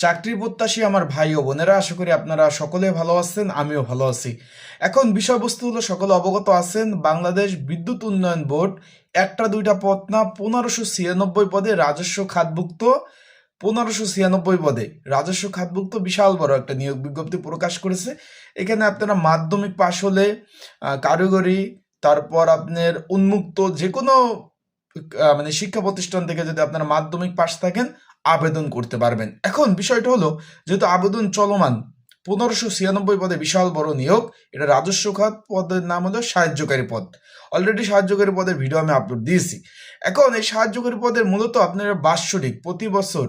চাকরি প্রত্যাশী আমার ভাই ও বোনেরা, আশা করি আপনারা সকলে ভালো আছেন, আমিও ভালো আছি। এখন বিষয়বস্তু হলো সকলে অবগত আছেন, বাংলাদেশ বিদ্যুৎ উন্নয়ন বোর্ড একটা দুইটা পদ না, পনেরোশো ছিয়ানব্বই পদে রাজস্ব খাতভুক্ত, পনেরোশো ছিয়ানব্বই পদে রাজস্ব খাতভুক্ত বিশাল বড় একটা নিয়োগ বিজ্ঞপ্তি প্রকাশ করেছে। এখানে আপনারা মাধ্যমিক পাশ হলে কারিগরি, তারপর আপনার উন্মুক্ত যে কোনো মানে শিক্ষা প্রতিষ্ঠান থেকে যদি আপনারা মাধ্যমিক পাশ থাকেন আবেদন করতে পারবেন। এখন বিষয়টা হলো, যেহেতু আবেদন চলমান, পনেরোশো ছিয়ানব্বই পদে বিশাল বড় নিয়োগ, এটা রাজস্ব খাত পদের নাম হলো সাহায্যকারী পদ। অলরেডি সাহায্যকারী পদের ভিডিও আমি আপলোড দিয়েছি। এখন এই সাহায্যকারী পদের মূলত আপনারা বাৎসরিক, প্রতি বছর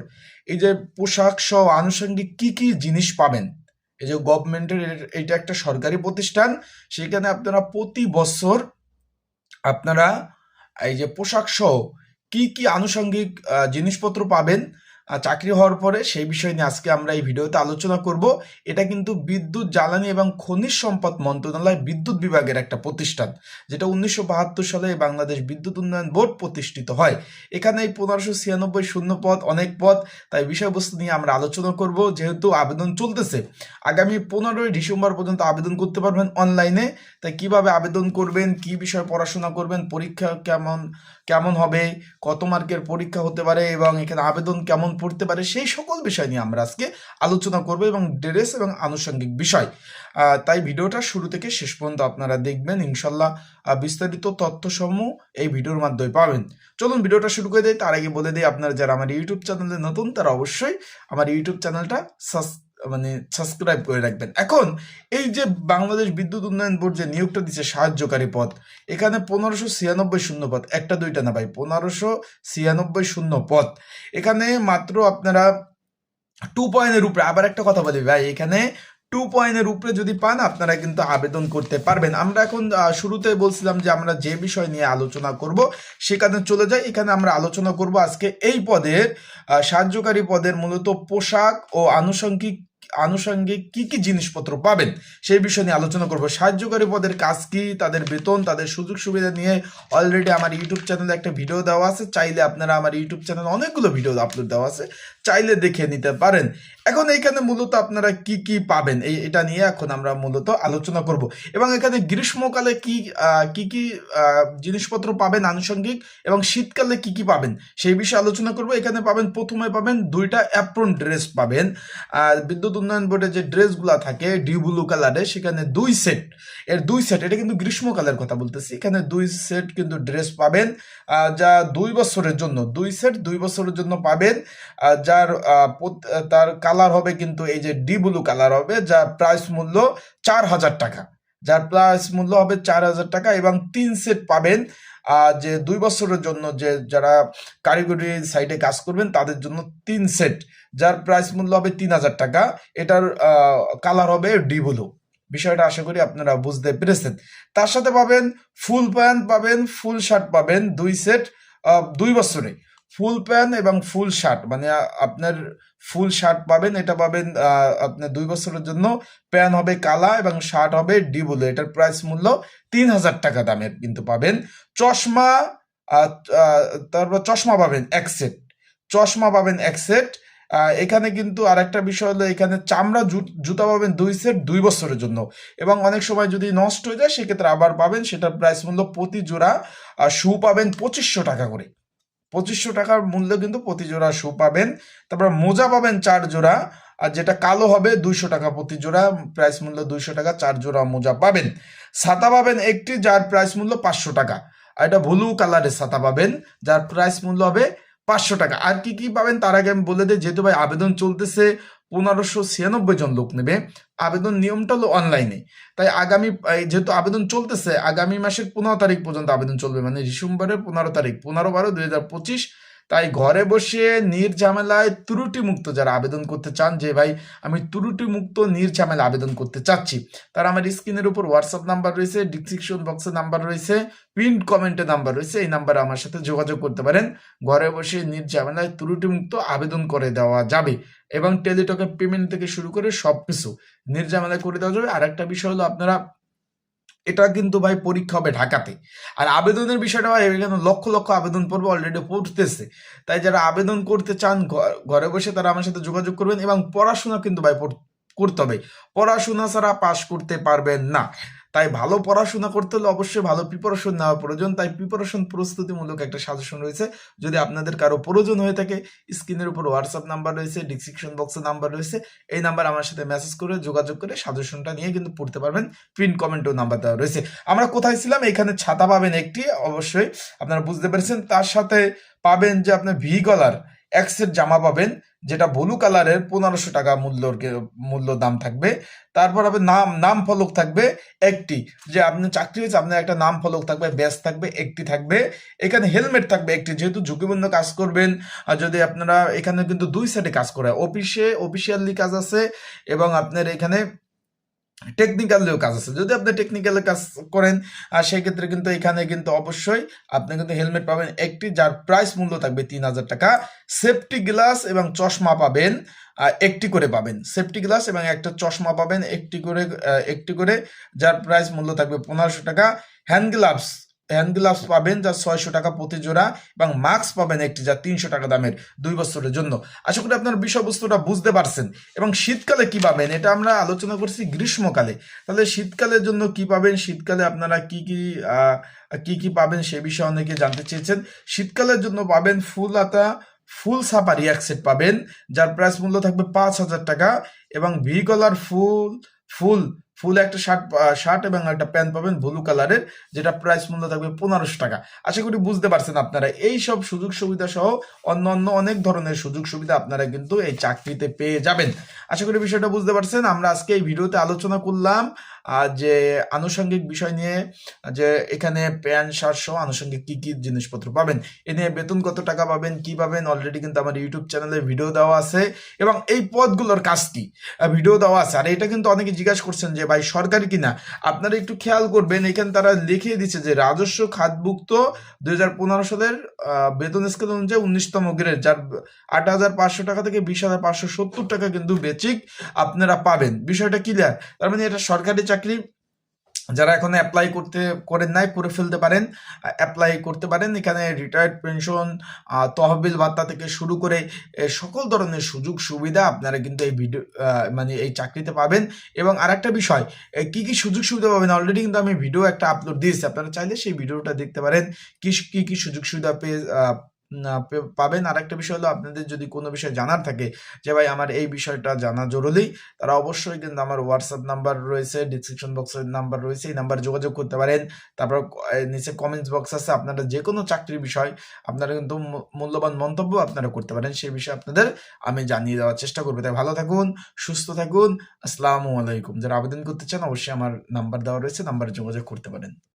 এই যে পোশাক সহ আনুষঙ্গিক কি কি জিনিস পাবেন? এই যে গভর্নমেন্টের এটা একটা সরকারি প্রতিষ্ঠান, সেখানে আপনারা প্রতি বছর আপনারা এই যে পোশাক সহ কি কি আনুষঙ্গিক জিনিসপত্র পাবেন? চাকরি হওয়ার পরে সেই বিষয় নিয়ে আজকে আমরা এই ভিডিওতে আলোচনা করব। এটা কিন্তু বিদ্যুৎ, জ্বালানি এবং খনিজ সম্পদ মন্ত্রণালয় বিদ্যুৎ বিভাগের একটা প্রতিষ্ঠান, যেটা উনিশশো বাহাত্তর সালে বাংলাদেশ বিদ্যুৎ উন্নয়ন বোর্ড প্রতিষ্ঠিত হয়। এখানে এই পনেরোশো ছিয়ানব্বই শূন্য পদ অনেক পদ, তাই বিষয়বস্তু নিয়ে আমরা আলোচনা করব, যেহেতু আবেদন চলতেছে। আগামী পনেরোই ডিসেম্বর পর্যন্ত আবেদন করতে পারবেন অনলাইনে, তাই কীভাবে আবেদন করবেন, কি বিষয়ে পড়াশোনা করবেন, পরীক্ষা কেমন কেমন হবে, কত মার্কের পরীক্ষা হতে পারে এবং এখানে আবেদন কেমন পড়তে পারে সেই সকল বিষয় নিয়ে আমরা আজকে আলোচনা করব এবং ড্রেস এবং আনুষঙ্গিক বিষয়। তাই ভিডিওটা শুরু থেকে শেষ পর্যন্ত আপনারা দেখবেন। ইনশাল্লাহ বিস্তারিত তথ্যসমূহ এই ভিডিওর মাধ্যমে পাবেন। চলুন ভিডিওটা শুরু করে দেয় তার আগে বলে দিই, আপনারা যারা আমার ইউটিউব চ্যানেলে নতুন, তারা অবশ্যই আমার ইউটিউব চ্যানেলটা সাস- মানে সাবস্ক্রাইব করে রাখবেন। এখন, এই যে বাংলাদেশ বিদ্যুৎ উন্নয়ন বোর্ড যে নিয়োগটা দিচ্ছে সাহায্যকারী পদ, এখানে পনেরোশো ছিয়ানব্বই শূন্য পদ, একটা দুইটা না ভাই, পনেরোশো ছিয়ানব্বই শূন্য পদ। এখানে মাত্র আপনারা টু পয়েন্টের উপরে, আবার একটা কথা বলি ভাই, এখানে টু পয়েন্টের উপরে যদি পান, আপনারা কিন্তু আবেদন করতে পারবেন। আমরা এখন শুরুতে বলছিলাম যে আমরা যে বিষয় নিয়ে আলোচনা করব, সেখানে চলে যাই। এখানে আমরা আলোচনা করব আজকে এই পদের সাহায্যকারী পদের মূলত পোশাক ও আনুষঙ্গিক আনুষঙ্গিক কি কি জিনিসপত্র পাবেন সেই বিষয় নিয়ে আলোচনা করব। সাহায্যকারী পদের কাজ কি, তাদের বেতন, তাদের সুযোগ সুবিধা নিয়ে অলরেডি আমার ইউটিউব চ্যানেলে একটা ভিডিও দেওয়া আছে। চাইলে আপনারা আমার ইউটিউব চ্যানেলে অনেকগুলো ভিডিও আপলোড দেওয়া আছে। চাইলে দেখে নিতে পারেন। এখন এইখানে মূলত আপনারা কি কি পাবেন? এই এটা নিয়ে এখন আমরা মূলত আলোচনা করব। এবং এখানে গ্রীষ্মকালে কি কি কি জিনিসপত্র পাবেন আনুষঙ্গিক? এবং শীতকালে কি কি পাবেন? সেই বিষয়ে আলোচনা করব। এখানে পাবেন প্রথমে পাবেন দুইটা অ্যাপ্রন ড্রেস পাবেন। আর বিদ্যুৎ উন্নয়ন বোর্ডের যে ড্রেসগুলো থাকে ডিউ ব্লু কালারে সেখানে দুই সেট। এর দুই সেট এটা কিন্তু গ্রীষ্মকালের কথা বলতেছি। এখানে দুই সেট কিন্তু ড্রেস পাবেন। যা দুই বছরের জন্য দুই সেট দুই বছরের জন্য পাবেন। আহ, যার তার কালার হবে কিন্তু এই যে ডি ব্লু কালার হবে, যার প্রাইস মূল্য চার হাজার টাকা। যার প্রাইস মূল্য হবে চার হাজার টাকা এবং তিন সেট পাবেন যে দুই বছরের জন্য যে যারা কারিগরি সাইডে কাজ করবেন, তাদের জন্য তিন সেট যার প্রাইস মূল্য হবে তিন হাজার টাকা, এটার কালার হবে ডি ব্লু। বিষয়টা আশা করি আপনারা বুঝতে পেরেছেন। তার সাথে পাবেন ফুল প্যান্ট পাবেন, ফুল শার্ট পাবেন, দুই সেট দুই বছরে। ফুল প্যান্ট এবং ফুল শার্ট। মানে আপনার ফুল শার্ট পাবেন, এটা পাবেন আপনার দুই বছরের জন্য। প্যান্ট হবে কালা এবং শার্ট হবে ডি ব্লু এটার প্রাইস মূল্য তিন হাজার টাকা দামের কিন্তু পাবেন। চশমা তারপর চশমা পাবেন এক সেট। চশমা পাবেন এক সেট। এখানে কিন্তু আর একটা বিষয় হলো, এখানে চামড়া জুতা পাবেন দুই সেট দুই বছরের জন্য। এবং অনেক সময় যদি নষ্ট হয়ে যায়, সেক্ষেত্রে আবার পাবেন। সেটার প্রাইস মূল্য প্রতি জোড়া শু পাবেন পঁচিশশো টাকা করে। পঁচিশশো টাকার মূল্য কিন্তু প্রতি জোড়া শু পাবেন। তারপর মোজা পাবেন চার জোড়া, আর যেটা কালো হবে দুইশো টাকা প্রতি জোড়া প্রাইস মূল্য দুইশো টাকা, চার জোড়া মোজা পাবেন। ছাতা পাবেন একটি, যার প্রাইস মূল্য পাঁচশো টাকা। আর এটা ব্লু কালারের ছাতা পাবেন, যার প্রাইস মূল্য হবে পাঁচশো টাকা। আর কি কি পাবেন তার আগে আমি বলে দিই, যেহেতু ভাই আবেদন চলতেছে পনেরোশো ছিয়ানব্বই জন লোক নেবে। আবেদন নিয়মটা হলো অনলাইনে তাই আগামী যেহেতু আবেদন চলতেছে, আগামী মাসের পনেরো তারিখ পর্যন্ত আবেদন চলবে। মানে ডিসেম্বরের পনেরো তারিখ, পনেরো বারো দুই হাজার পঁচিশ তাই ঘরে বসে নির্ঝামেলায় ত্রুটি মুক্ত যারা আবেদন করতে চান, যে ভাই আমি ত্রুটি মুক্ত নির্ঝামেলা আবেদন করতে চাচ্ছি, তার আমার স্ক্রিনের উপর হোয়াটসঅ্যাপ নাম্বার রয়েছে ডিসক্রিপশন বক্সে নাম্বার রয়েছে পিন কমেন্টে নাম্বার রয়েছে, এই নাম্বারে আমার সাথে যোগাযোগ করতে পারেন। ঘরে বসে নির্ঝামেলায় ত্রুটি মুক্ত আবেদন করে দেওয়া যাবে এবং টেলিটকের পেমেন্ট থেকে শুরু করে সব কিছু নির্ঝামেলায় করে দেওয়া যাবে। আর একটা বিষয় হলো আপনারা এটা কিন্তু ভাই পরীক্ষা হবে ঢাকাতে। আর আবেদনের বিষয়টা ভাই, এখানে লক্ষ লক্ষ আবেদন পর্ব অলরেডি পড়তেছে। তাই যারা আবেদন করতে চান ঘরে বসে তারা আমার সাথে যোগাযোগ করবেন এবং পড়াশোনা কিন্তু ভাই করতে হবে। পড়াশোনা ছাড়া পাশ করতে পারবেন না। তাই ভালো পড়াশোনা করতে হলে অবশ্যই ভালো প্রিপারেশন নেওয়া প্রয়োজন। তাই প্রিপারেশন প্রস্তুতিমূলক একটা সাজেশন রয়েছে। যদি আপনাদের কারও প্রয়োজন হয়ে থাকে, স্ক্রিনের উপর হোয়াটসঅ্যাপ নাম্বার রয়েছে ডিসক্রিপশন বক্সে নাম্বার রয়েছে, এই নাম্বার আমার সাথে মেসেজ করে, যোগাযোগ করে সাজেশনটা নিয়ে কিন্তু পড়তে পারবেন। প্রিন্ট কমেন্টও নাম্বার দেওয়া রয়েছে। আমরা কোথায় ছিলাম? এখানে ছাতা পাবেন একটি, অবশ্যই আপনারা বুঝতে পেরেছেন। তার সাথে পাবেন যে আপনার ভি গলার এক্সের জামা পাবেন। যেটা ব্লু কালারের পনেরোশো টাকা মূল্যর মূল্য দাম থাকবে। তারপর হবে নাম নাম ফলক থাকবে একটি। যে আপনি চাকরি হয়েছে, আপনার একটা নাম ফলক থাকবে, ব্যাস থাকবে, একটি থাকবে। এখানে হেলমেট থাকবে একটি, যেহেতু ঝুঁকিপূর্ণ কাজ করবেন, আর যদি আপনারা এখানে কিন্তু দুই সাইডে কাজ করে অফিসে অফিসিয়ালি কাজ আছে এবং আপনার এখানে টেকনিক্যালেও কাজ আছে। যদি আপনি টেকনিক্যালে কাজ করেন আর সেই ক্ষেত্রে কিন্তু এখানে কিন্তু অবশ্যই আপনি কিন্তু হেলমেট পাবেন। একটি যার প্রাইস মূল্য থাকবে তিন হাজার টাকা সেফটি গ্লাস এবং চশমা পাবেন একটি করে পাবেন। সেফটি গ্লাস এবং একটা চশমা পাবেন, একটি করে একটি করে, যার প্রাইস মূল্য থাকবে পনেরোশো টাকা। হ্যান্ড গ্লাভস হ্যান্ড গ্লাভস পাবেন যা ছয়শো টাকা প্রতি জোড়া এবং মাস্ক পাবেন একটি যা তিনশো টাকা দামের দুই বছরের জন্য। আশা করি আপনার বিষয়বস্তুটা বুঝতে পারছেন। এবং শীতকালে কি পাবেন এটা আমরা আলোচনা করছি গ্রীষ্মকালে। তাহলে শীতকালের জন্য কি পাবেন? শীতকালে আপনারা কি কি কি কি পাবেন সে বিষয়ে অনেকে জানতে চেয়েছেন। শীতকালের জন্য পাবেন ফুল আতা, ফুল সাপারি এক সেট পাবেন, যার প্রাইস মূল্য থাকবে পাঁচ হাজার টাকা এবং ভি কলার ফুল ফুল ফুল একটা শার্ট শার্ট এবং একটা প্যান্ট পাবেন ব্লু কালারের যেটা প্রাইস মূল্য থাকবে পনেরোশো টাকা। আশা করি বুঝতে পারছেন আপনারা। এই সব সুযোগ সুবিধা সহ অন্য অন্য অনেক ধরনের সুযোগ সুবিধা আপনারা কিন্তু এই চাকরিতে পেয়ে যাবেন। আশা করি বিষয়টা বুঝতে পারছেন। আমরা আজকে এই ভিডিওতে আলোচনা করলাম যে আনুষঙ্গিক বিষয় নিয়ে, যে এখানে প্যান্ট, শার্ট সহ আনুষঙ্গিক কি কি জিনিসপত্র পাবেন। এ নিয়ে বেতন কত টাকা পাবেন, কি পাবেন অলরেডি কিন্তু আমার ইউটিউব চ্যানেলে ভিডিও দেওয়া আছে। এবং এই পদগুলোর কাজ কি? ভিডিও দেওয়া আছে। আর এটা কিন্তু অনেকে জিজ্ঞাসা করছেন যে ভাই, সরকারি কিনা? আপনারা একটু খেয়াল করবেন, এখানে তারা লিখিয়ে দিচ্ছে যে রাজস্ব খাতভুক্ত দুই হাজার পনেরো সালের বেতন স্কেল অনুযায়ী উনিশতম গ্রেড যার আট হাজার পাঁচশো টাকা থেকে বিশ হাজার পাঁচশো সত্তর টাকা কিন্তু বেচিক আপনারা পাবেন। বিষয়টা ক্লিয়ার তার মানে এটা সরকারি চাকরি যারা এখন অ্যাপ্লাই করতে, করেন নাই, করে ফেলতে পারেন অ্যাপ্লাই করতে পারেন। এখানে রিটায়ার্ড পেনশন তহবিল ভাতা থেকে শুরু করে সকল ধরনের সুযোগ সুবিধা আপনারা কিন্তু এই ভিডিও মানে এই চাকরিতে পাবেন। এবং আরেকটা বিষয় কি কি সুযোগ সুবিধা পাবেন? অলরেডি কিন্তু আমি ভিডিও একটা আপলোড দিয়েছি। আপনারা চাইলে সেই ভিডিওটা দেখতে পারেন। কি কি কি সুযোগ সুবিধা পেয়ে পাবেন। আরেকটা বিষয় হলো, আপনাদের যদি কোনো বিষয় জানার থাকে যে, ভাই, আমার এই বিষয়টা জানা জরুরি তারা অবশ্যই কিন্তু আমার হোয়াটসঅ্যাপ নাম্বার রয়েছে ডিসক্রিপশন বক্সের নাম্বার রয়েছে, এই নাম্বারে যোগাযোগ করতে পারেন। তারপর নিচে কমেন্টস বক্স আছে, আপনারা যে কোনো চাকরির বিষয়, আপনারা কিন্তু মূল্যবান মন্তব্য আপনারা করতে পারেন, সেই বিষয়ে আপনাদের আমি জানিয়ে দেওয়ার চেষ্টা করব। তাই ভালো থাকুন, সুস্থ থাকুন, আসসালামু আলাইকুম। যারা আবেদন করতে চান, অবশ্যই আমার নাম্বার দেওয়া রয়েছে নাম্বারে যোগাযোগ করতে পারেন।